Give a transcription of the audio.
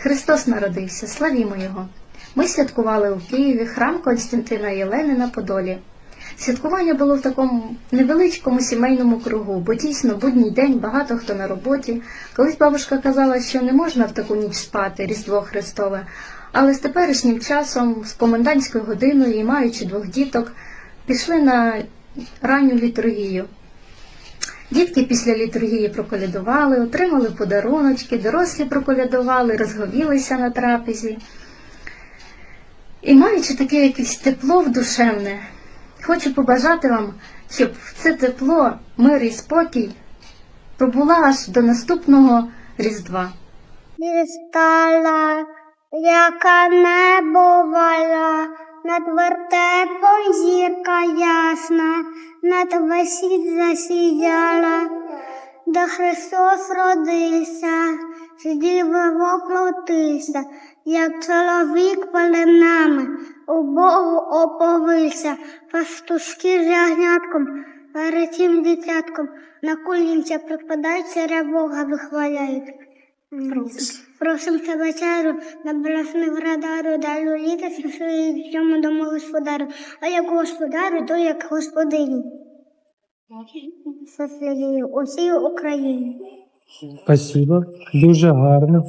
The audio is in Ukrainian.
Христос народився, славімо Його! Ми святкували у Києві храм Константина Єлени на Подолі. Святкування було в такому невеличкому сімейному кругу, бо дійсно будній день багато хто на роботі. Колись бабушка казала, що не можна в таку ніч спати, Різдво Христове. Але з теперішнім часом, з комендантською годиною і маючи двох діток, пішли на ранню літургію. Дітки після літургії проколядували, отримали подаруночки, дорослі проколядували, розговілися на трапезі. І маючи таке якесь тепло вдушевне, хочу побажати вам, щоб це тепло, мир і спокій пробула аж до наступного Різдва. Дістала, яка не бувала, над вертепом зірка ясна, над весь світ засіяла, де Христос родився, сидів воплотився, як чоловік пеленами, у Богу оповився, пастушки з ягнятком, перед тим дитятком, на колінця припадають, царя Бога вихваляють. Просим тебе, царю, на брасних радару, далі літа в цьому дому господарю, а як господарю, то як господині. Софії, усій Україні. Спасибо, дуже гарно.